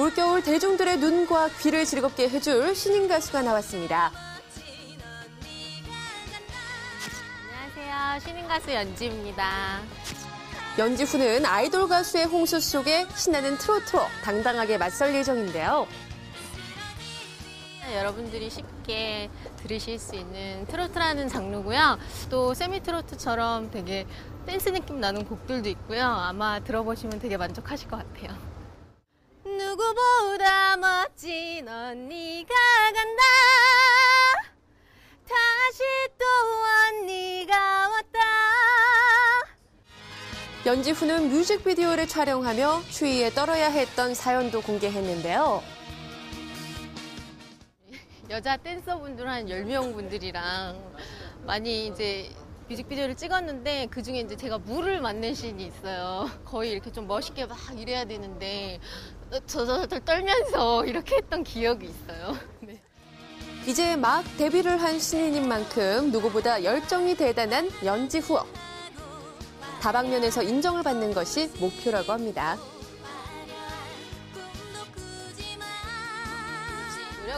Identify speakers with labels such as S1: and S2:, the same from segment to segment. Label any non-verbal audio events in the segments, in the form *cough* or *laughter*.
S1: 올겨울 대중들의 눈과 귀를 즐겁게 해줄 신인 가수가 나왔습니다.
S2: 안녕하세요. 신인 가수 연지입니다.
S1: 연지 후는 아이돌 가수의 홍수 속에 신나는 트로트로 당당하게 맞설 예정인데요.
S2: 여러분들이 쉽게 들으실 수 있는 트로트라는 장르고요. 또 세미 트로트처럼 되게 댄스 느낌 나는 곡들도 있고요. 아마 들어보시면 되게 만족하실 것 같아요. 누구보다 멋진 언니가 간다. 다시 또 언니가 왔다.
S1: 연지 후는 뮤직비디오를 촬영하며 추위에 떨어야 했던 사연도 공개했는데요.
S2: 여자 댄서분들 한 10명 분들이랑 많이 이제 뮤직비디오를 찍었는데 그 중에 이제 제가 물을 맞는 씬이 있어요. 거의 이렇게 좀 멋있게 막 이래야 되는데 저저들 떨면서 이렇게 했던 기억이 있어요. *laughs* 네.
S1: 이제 막 데뷔를 한 신인인 만큼 누구보다 열정이 대단한 연지후. 다방면에서 인정을 받는 것이 목표라고 합니다.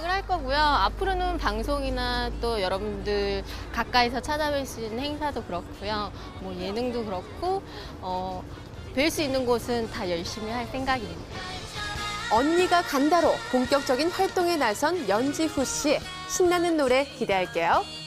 S2: 노력을 할 거고요. 앞으로는 방송이나 또 여러분들 가까이서 찾아뵐 수 있는 행사도 그렇고요. 뭐 예능도 그렇고 어, 뵐 수 있는 곳은 다 열심히 할 생각입니다.
S1: 언니가 간다로 본격적인 활동에 나선 연지후 씨. 신나는 노래 기대할게요.